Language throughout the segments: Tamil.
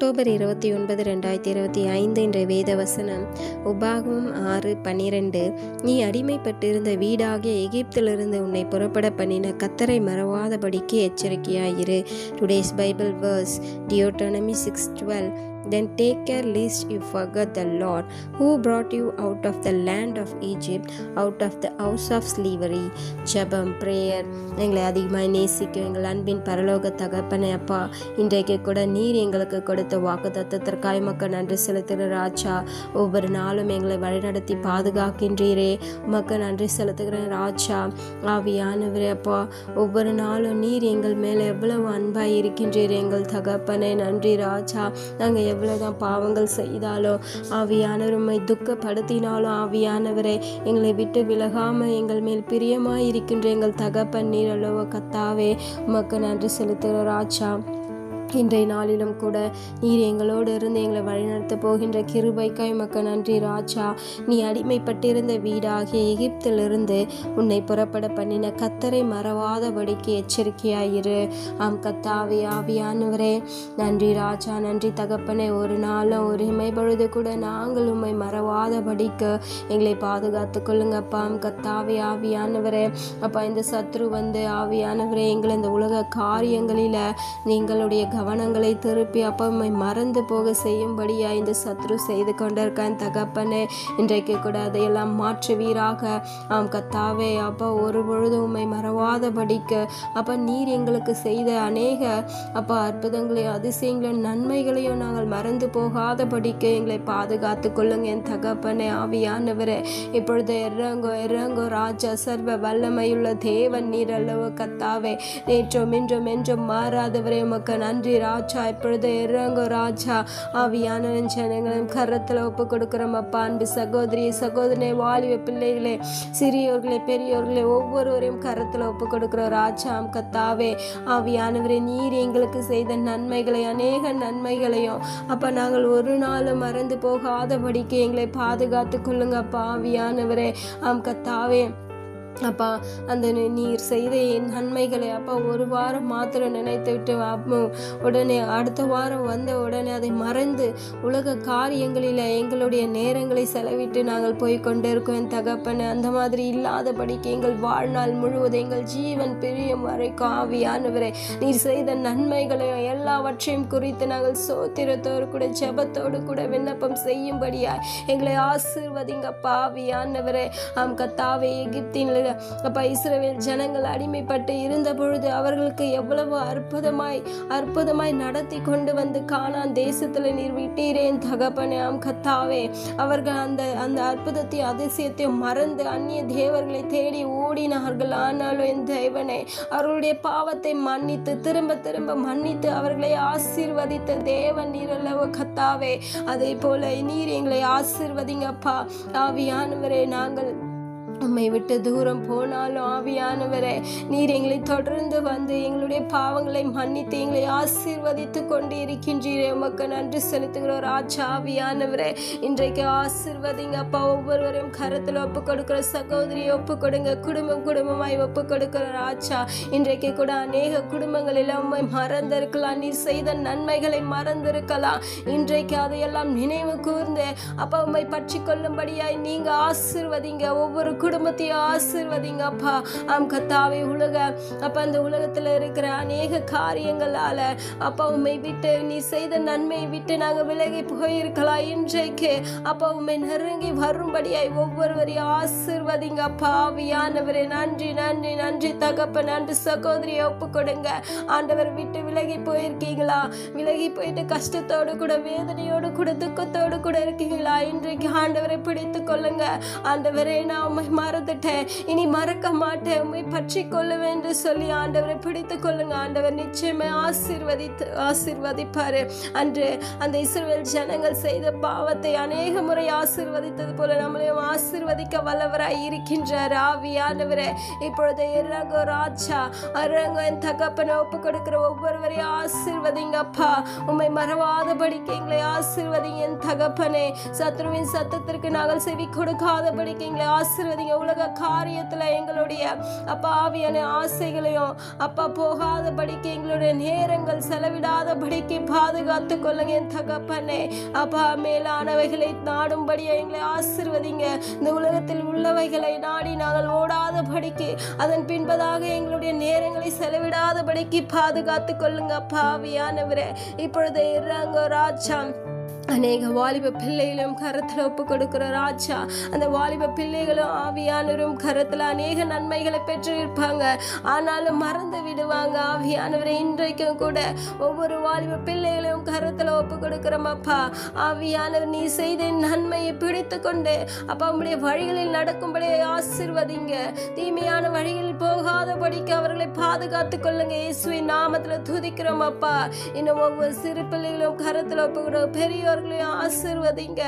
அக்டோபர் இருபத்தி ஒன்பது ரெண்டாயிரத்தி இருபத்தி ஐந்து என்ற வேத வசனம் உபாகமும் ஆறு பன்னிரண்டு நீ அடிமைப்பட்டிருந்த வீடாகிய எகிப்திலிருந்து உன்னை புறப்பட பண்ணின கத்தரை மறவாதபடிக்கு எச்சரிக்கையாயிரு. Today's Bible verse Deuteronomy six twelve Then take care lest you forget the Lord who brought you out of the land of Egypt, out of the house of slavery. ஜெபம் ப்ரேயர் எங்களை அதிகமாக நேசிக்கும் எங்கள் அன்பின் பரலோக தகப்பனே அப்பா இன்றைக்கு கூட நீர் எங்களுக்கு கொடுத்த வாக்கு தத்துவத்திற்காய் மக்கள் நன்றி செலுத்துகிற ராஜா. ஒவ்வொரு நாளும் எங்களை வழிநடத்தி பாதுகாக்கின்றீரே. உமக்கு நன்றி செலுத்துகிறேன் ராஜா. ஆவியானவரே அப்பா ஒவ்வொரு நாளும் நீர் எங்கள் மேலே எவ்வளவு அன்பாக இருக்கின்றீர் எங்கள் தகப்பனே. நன்றி ராஜா. நாங்கள் எவ்வளோதான் பாவங்கள் செய்தாலும் ஆவியானவர் உம்மை துக்கப்படுத்தினாலும் ஆவியானவரை எங்களை விட்டு விலகாமல் எங்கள் மேல் பிரியமாய் இருக்கின்ற எங்கள் தகப்பன் நீர் அல்லவோ கத்தாவே உமக்கு நன்றி செலுத்துகிற ராஜா. இன்றைய நாளிலும் கூட நீர் எங்களோடு இருந்து எங்களை வழிநடத்த போகின்ற கிருபைக்காய் மக்க நன்றி ராஜா. நீ அடிமைப்பட்டிருந்த வீடாகிய எகிப்திலிருந்து உன்னை புறப்பட பண்ணின கத்தரை மறவாதபடிக்கு எச்சரிக்கையாயிரு. ஆம் கத்தாவே ஆவியானவரே. நன்றி ராஜா. நன்றி தகப்பனே. ஒரு நாளும் ஒரு இமைப்பொழுது கூட நாங்கள் உண்மை மறவாதபடிக்கு எங்களை பாதுகாத்து கொள்ளுங்கப்பா. ஆம் கத்தாவே ஆவியானவரே. அப்பா இந்த சத்ரு வந்து ஆவியானவரே எங்களை இந்த உலக காரியங்களில் நீங்களுடைய கவனங்களை திருப்பி அப்பமை உம்மை மறந்து போக செய்யும்படியா இந்த சத்ரு செய்து கொண்டிருக்கான் தகப்பனே. இன்றைக்கு கூட அதையெல்லாம் மாற்றுவீராக ஆம் கத்தாவே அப்போ ஒரு பொழுதும் மறவாத மறவாதபடிக்கு. அப்போ நீர் எங்களுக்கு செய்த அநேக அப்பா அற்புதங்களையும் அதிசயங்களையும் நன்மைகளையும் நாங்கள் மறந்து போகாதபடிக்கு எங்களை பாதுகாத்து கொள்ளுங்க என் தகப்பனே ஆவியானவரே. இப்பொழுது இறங்கோ இறங்கோ ராஜா சர்வ வல்லமையுள்ள தேவன் நீர் அல்லவோ கத்தாவே. நேற்றும் இன்றும் என்றும் மாறாதவரே உமக்கு நன்றி ராஜா இப்பொழுது இறங்கோ ராஜா. ஆவியான ஜனங்களையும் கரத்தில் ஒப்பு கொடுக்குறோம் அப்பா அன்பு சகோதரி சகோதரனை வாலிப பிள்ளைகளே சிறியோர்களே பெரியோர்களே ஒவ்வொருவரையும் கரத்தில் ஒப்பு கொடுக்குறோம் ராஜா கத்தாவே. ஆவியானவரே நீர் எங்களுக்கு செய்த நன்மைகளை அநேக நன்மைகளையும். அப்போ நாங்கள் ஒரு நாளும் மறந்து போகாதபடிக்கு எங்களை பாதுகாத்து கொள்ளுங்கப்பா ஆவியானவரே. ஆம் கத்தாவே. அப்பா அந்த நீர் செய்த என் நன்மைகளை அப்பா ஒரு வாரம் மாத்திரம் நினைத்து விட்டு உடனே அடுத்த வாரம் வந்த உடனே அதை மறந்து உலக காரியங்களில் எங்களுடைய நேரங்களை செலவிட்டு நாங்கள் போய் கொண்டிருக்கோம். என் தகப்பன் அந்த மாதிரி இல்லாதபடிக்கு எங்கள் வாழ்நாள் முழுவதும் எங்கள் ஜீவன் பிரியும் வரைக்கும் ஆவியானவரே நீர் செய்த நன்மைகளையும் எல்லாவற்றையும் குறித்து நாங்கள் சோத்திரத்தோடு கூட ஜெபத்தோடு கூட விண்ணப்பம் செய்யும்படியாய் எங்களை ஆசீர்வதிங்கப்பா ஆவியானவரே. ஆம் கத்தாவே எகிப்தின் அப்பா இஸ்ரவேல் ஜனங்கள் அடிமைப்பட்டு இருந்த பொழுது அவர்களுக்கு எவ்வளவு அற்புதமாய் அற்புதமாய் நடத்தி கொண்டு வந்து காணான் தேசத்துல நீர் விட்டீரேன் தகப்பனாம் கத்தாவே. அவர்கள் அந்த அந்த அற்புதத்தையும் அதிசயத்தையும் மறந்து அந்நிய தேவர்களை தேடி ஓடினார்கள். ஆனாலும் என் தேவனே அவர்களுடைய பாவத்தை மன்னித்து திரும்ப திரும்ப மன்னித்து அவர்களை ஆசீர்வதித்த தேவன் நீர் அல்லவோ கத்தாவே. அதே போல நீர் எங்களை ஆசீர்வதிங்கப்பா. ஆவியானவரே நாங்கள் உம்மை விட்டு தூரம் போனாலும் ஆவியானவரே நீர் எங்களை தொடர்ந்து வந்து எங்களுடைய பாவங்களை மன்னித்து எங்களை ஆசீர்வதித்து கொண்டு இருக்கின்றீரே உமக்கு நன்றி செலுத்துகிற ஒரு ஆச்சா ஆவியானவரே. இன்றைக்கு ஆசீர்வதிங்க அப்பா. ஒவ்வொருவரையும் கருத்தில் ஒப்பு கொடுக்கிற சகோதரியை ஒப்பு கொடுங்க குடும்பம் குடும்பமாய் ஒப்பு கொடுக்கிற ஆச்சா இன்றைக்கு கூட அநேக குடும்பங்களில் உம்மை மறந்திருக்கலாம். நீர் செய்த நன்மைகளை மறந்திருக்கலாம். இன்றைக்கு அதையெல்லாம் நினைவு கூர்ந்து அப்பா உம்மை பற்றி கொள்ளும்படியாய் நீங்க ஆசீர்வதிங்க. ஒவ்வொரு குடும்பத்தையும் ஆசிர்வதிங்க அப்பா. ஆம் கத்தாவே உலக. அப்பா அந்த உலகத்துல இருக்கிற அநேக காரியங்களால அப்பா உம்மை விட்டு நீ செய்த நன்மையை விட்டு நாங்க விலகி போயிருக்கலாம் இன்றைக்கு. அப்பா உம்மை நெருங்கி வரும்படியாய் ஒவ்வொருவரையும் ஆசிர்வதிங்க அப்பா. ஆவியானவரே நன்றி நன்றி நன்றி. தகப்ப நன்றி சகோதரியை ஒப்பு கொடுங்க ஆண்டவர் விட்டு விலகி போயிருக்கீங்களா? விலகி போயிட்டு கஷ்டத்தோடு கூட வேதனையோடு கூட துக்கத்தோடு கூட இருக்கீங்களா? இன்றைக்கு ஆண்டவரை பிடித்து கொள்ளுங்க. ஆண்டவரே நான் மறந்துட்டேன். இனி மறக்க மாட்டேன். உம்மை பற்றி கொள்ளுவேன் என்று சொல்லி ஆண்டவரை பிடித்து கொள்ளுங்க. ஆண்டவர் நிச்சயமே ஆசீர்வதித்து ஆசீர்வதிப்பாரு. அன்று அந்த இஸ்ரேல் ஜனங்கள் செய்த பாவத்தை அநேக முறை ஆசீர்வதித்தது போல நம்மளையும் ஆசீர்வதிக்க வல்லவராய் இருக்கின்றார். ஆவியானவரே இப்பொழுது இறங்கோ ராஜா அரங்கோ என் தகப்பனை ஒப்பு கொடுக்கிற ஒவ்வொருவரையும் ஆசீர்வதிங்க அப்பா. உம்மை மறவாதபடிக்கு எங்களை ஆசீர்வதிங்க என் தகப்பனே. சத்ருவின் சத்தத்திற்கு நாங்கள் செவி கொடுக்காதபடிக்கு எங்களை ஆசீர்வதிங்க ஆசிர்வதிங்க உலக காரியத்துல எங்களுடைய அப்பா ஆவியான ஆசைகளையும் அப்பா போகாதபடிக்கு எங்களுடைய நேரங்கள் செலவிடாதபடிக்கு பாதுகாத்து கொள்ளுங்க என் தகப்பனே. அப்பா மேலானவைகளை நாடும்படியா எங்களை ஆசிர்வதிங்க. இந்த உலகத்தில் உள்ளவைகளை நாடி நாங்கள் ஓடாதபடிக்கு அதன் பின்பதாக எங்களுடைய நேரங்களை செலவிடாதபடிக்கு பாதுகாத்து கொள்ளுங்க அப்பாவியானவரே இப்பொழுது இறங்க ராஜா. அநேக வாலிப பிள்ளைகளும் கரத்தில் ஒப்பு கொடுக்கிற ராஜா அந்த வாலிப பிள்ளைகளும் ஆவியானவரும் கரத்தில் அநேக நன்மைகளை பெற்று இருப்பாங்க ஆனாலும் மறந்து விடுவாங்க ஆவியானவரை இன்றைக்கும் கூட ஒவ்வொரு வாலிப பிள்ளைகளையும் கரத்தில் ஒப்பு கொடுக்கிறோம் அப்பா. ஆவியானவர் நீ செய்த நன்மையை பிடித்து கொண்டு அப்பா உங்களுடைய வழிகளில் நடக்கும்படி ஆசிர்வதிங்க. தீமையான வழிகளில் போகாதபடிக்கு அவர்களை பாதுகாத்து கொள்ளுங்க. இயேசுவின் நாமத்தில் துதிக்கிறோம் அப்பா. இன்னும் ஒவ்வொரு சிறு பிள்ளைகளும் கரத்தில் ஒப்பு பெரியோர் பெரியோர்களையும் ஆசிர்வதிங்க.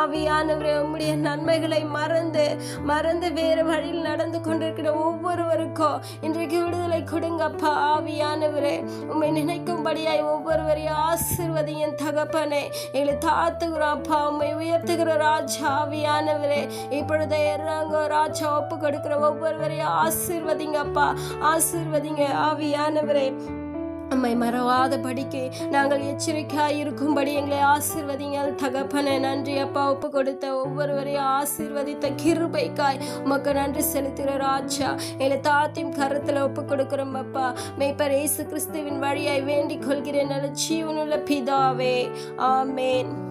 ஆவியானவரே உம்முடைய நன்மைகளை மறந்து மறந்து வேறு வழியில் நடந்து கொண்டிருக்கிற ஒவ்வொருவருக்கும் இன்றைக்கு விடுதலை கொடுங்கப்பா. ஆவியானவரே உம்மை நினைக்கும்படியாய் ஒவ்வொருவரையும் ஆசிர்வதியும் தகப்பனே. எங்களை தாத்துகிறோம் அப்பா உம்மை உயர்த்துகிற ராஜா. ஆவியானவரே இப்பொழுது இறங்கோ ராஜா ஒப்பு கொடுக்கிற ஒவ்வொருவரையும் ஆசிர்வதிங்கப்பா ஆசிர்வதிங்க ஆவியானவரே. நம்மை மறவாதபடிக்கு நாங்கள் எச்சரிக்கையாக இருக்கும்படி எங்களை ஆசிர்வதிங்க தகப்பனை நன்றி அப்பா ஒப்பு கொடுத்த ஒவ்வொருவரையும் ஆசிர்வதித்த கிருபைக்காய் உமக்கு நன்றி செலுத்துகிற ராஜா. எங்களை தாத்தையும் கருத்தில் ஒப்பு கொடுக்குறோம் அப்பா. மெய்ப்பர் இயேசு கிறிஸ்துவின் வழியாய் வேண்டிக் கொள்கிறேன் நல்ல ஜீவனுள்ள பிதாவே. ஆமேன்.